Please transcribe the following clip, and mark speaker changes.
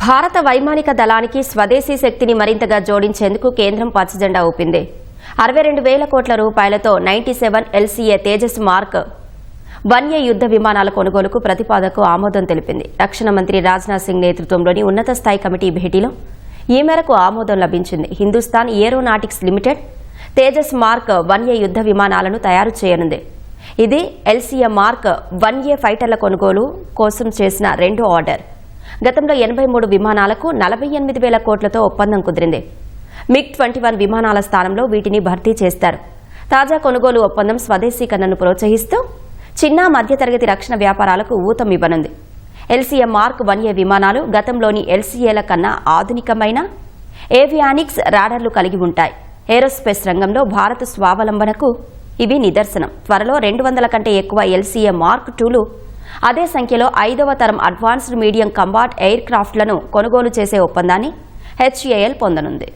Speaker 1: భారత వైమానిక దళానికి స్వదేశీ శక్తిని మరింతగా జోడించేందుకు కేంద్రం పచ్చజెండా ఊపింది. అరవై రెండు వేల కోట్ల రూపాయలతో ninety seven LCA Tejas mark. One A యుద్ధ విమానాల కొనుగోలుకు ప్రతిపాదనకు ఆమోదం తెలిపింది. రక్షణ మంత్రి రాజ్నాథ్ సింగ్ నేతృత్వంలోని ఉన్నత స్థాయి కమిటీ భేటీలో ఈ మేరకు ఆమోదం లభించింది. Hindustan aeronautics limited Tejas mark one A యుద్ధ విమానాలను తయారు చేయనుంది. ఇది ఎల్సీఏ మార్క్ వన్ ఏ ఫైటర్ల కొనుగోలు కోసం చేసిన రెండో ఆర్డర్. గతంలో ఎనభై మూడు విమానాలకు నలభై ఎనిమిది వేల కోట్లతో ఒప్పందం కుదిరింది. మిగ్ ట్వంటీ వన్ విమానాల స్థానంలో వీటిని భర్తీ చేస్తారు. తాజా కొనుగోలు ఒప్పందం స్వదేశీకరణను ప్రోత్సహిస్తూ చిన్న మధ్యతరగతి రక్షణ వ్యాపారాలకు ఊతం ఇవ్వనుంది. ఎల్సీఏ మార్క్ వన్ ఏ విమానాలు గతంలోని ఎల్సీఏల కన్నా ఆధునికమైన ఏవియానిక్స్ రాడర్లు కలిగి ఉంటాయి. ఏరోస్పేస్ రంగంలో భారత్ స్వావలంబనకు ఇవి నిదర్శనం. త్వరలో రెండు వందల కంటే ఎక్కువ ఎల్సీఏ మార్క్ టూలు అదే సంఖ్యలో ఐదవ తరం అడ్వాన్స్డ్ మీడియం కంబాట్ ఎయిర్ క్రాఫ్ట్లను కొనుగోలు చేసే ఒప్పందాన్ని హెచ్ఏఎల్ పొందనుంది.